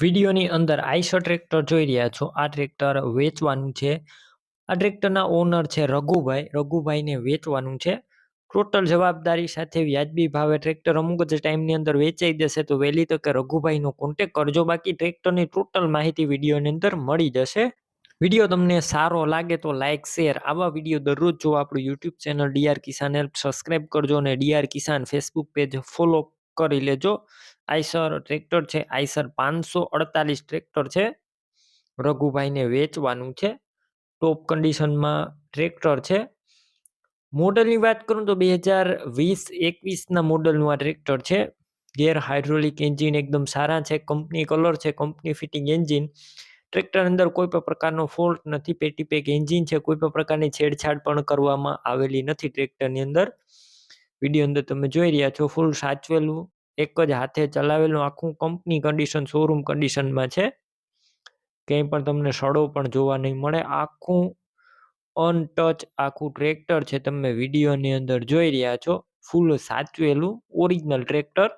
વિડીયોની અંદર iso tractor જોઈ રહ્યા છો. આ ટ્રેક્ટર વેચવાનું છે. આ ટ્રેક્ટરના ઓનર છે રઘુભાઈ. રઘુભાઈને વેચવાનું છે. ટોટલ જવાબદારી સાથે વ્યાજબી ભાવે ટ્રેક્ટર અમુક જ ટાઈમની અંદર વેચાઈ જશે તો વહેલી તકે રઘુભાઈનો કોન્ટેક કરજો. બાકી ટ્રેક્ટરની ટોટલ માહિતી વિડીયોની અંદર મળી જશે. વીડિયો તમને સારો લાગે તો લાઇક શેર આવા વીડિયો દરરોજ જોવા આપણું YouTube channel DR Kisan help subscribe કરજો અને DR Kisan Facebook page follow કરી લેજો. આઈસર ટ્રેક્ટર છે, આઈસર પાંચસો અડતાલીસ ટ્રેક્ટર છે. રઘુભાઈને વેચવાનું છે. ટોપ કન્ડિશનમાં ટ્રેક્ટર છે. મોડલની વાત કરું તો બે હજાર વીસ એકવીસના મોડલનું આ ટ્રેક્ટર છે. ગેર હાઇડ્રોલિક એન્જિન એકદમ સારા છે, કંપની કલર છે, કંપની ફિટિંગ એન્જિન. ટ્રેક્ટર અંદર કોઈ પણ પ્રકારનો ફોલ્ટ નથી પેટી પેક એન્જિન છે, કોઈ પણ પ્રકારની છેડછાડ પણ કરવામાં આવેલી નથી ટ્રેક્ટરની અંદર. વીડિયો અંદર તમે જોઈ રહ્યા છો, ફૂલ સાચવેલું એક જ હાથે ચલાવેલું આખું કંપની કન્ડિશન શોરૂમ કન્ડિશનમાં છે. ક્યાંય પણ તમને સડો પણ જોવા નહીં મળે. આખું અનટચ આખું ટ્રેક્ટર છે તમે વિડીયોની અંદર જોઈ રહ્યા છો ફૂલ સાચવેલું ઓરિજિનલ ટ્રેક્ટર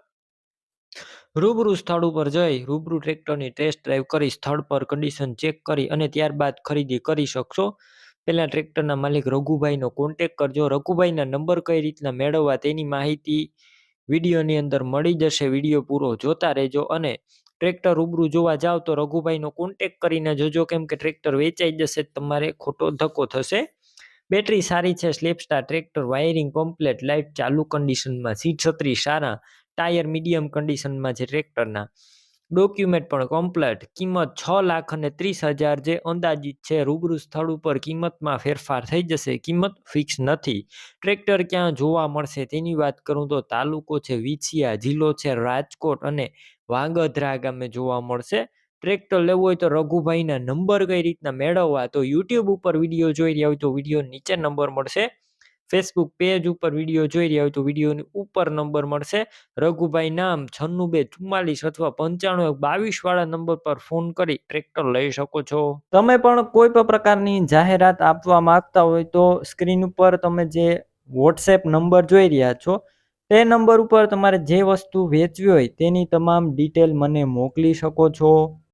રૂબરૂ સ્થળ ઉપર જઈ, રૂબરૂ ટ્રેક્ટરની ટેસ્ટ ડ્રાઈવ કરી, સ્થળ પર કન્ડિશન ચેક કરી અને ત્યારબાદ ખરીદી કરી શકશો. પહેલાં ટ્રેક્ટરના માલિક રઘુભાઈનો કોન્ટેક કરજો. રઘુભાઈના નંબર કઈ રીતના મેળવવા તેની માહિતી વિડીયોની અંદર મળી જશે. વીડિયો પૂરો જોતા રહેજો અને ટ્રેક્ટર રૂબરૂ જોવા જાવ તો રઘુભાઈનો કોન્ટેક કરીને જોજો કેમ કે ટ્રેક્ટર વેચાઈ જશે તમારે ખોટો ધક્કો થશે. બેટરી સારી છે સ્લેપસ્ટાર ટ્રેક્ટર, વાયરિંગ કમ્પ્લેટ લાઇટ ચાલુ કન્ડિશનમાં સીટ છત્રી સારા, ટાયર મીડિયમ કન્ડિશનમાં છે ટ્રેક્ટરના. ડોક્યુમેન્ટ પણ કમ્પ્લેટ કિંમત છ લાખ અને ત્રીસ હજાર જે અંદાજિત છે, રૂબરૂ સ્થળ ઉપર કિંમતમાં ફેરફાર થઈ જશે. કિંમત ફિક્સ નથી. ટ્રેક્ટર ક્યાં જોવા મળશે તેની વાત કરું તો તાલુકો છે વિછિયા, જિલ્લો છે રાજકોટ અને વાંગધ્રા ગામે જોવા મળશે. ટ્રેક્ટર લેવું હોય તો રઘુભાઈના નંબર કઈ રીતના મેળવવા? તો યુટ્યુબ ઉપર વીડિયો જોઈ રહ્યા હોય તો વીડિયો નીચે નંબર મળશે. ફેસબુક પેજ ઉપર વીડિયો જોઈ રહ્યા હોય તો વિડીયોની ઉપર નંબર મળશે. રઘુભાઈ નામ છન્નું બે ચુમ્માલીસ અથવા પંચાણું બાવીસ વાળા નંબર પર ફોન કરી ટ્રેક્ટર લઈ શકો છો. તમે પણ કોઈ પણ પ્રકારની જાહેરાત આપવા માંગતા હોય તો સ્ક્રીન ઉપર તમે જે વોટ્સએપ નંબર જોઈ રહ્યા છો, તે નંબર ઉપર તમારે જે વસ્તુ વેચવી હોય તેની તમામ ડિટેલ મને મોકલી શકો છો.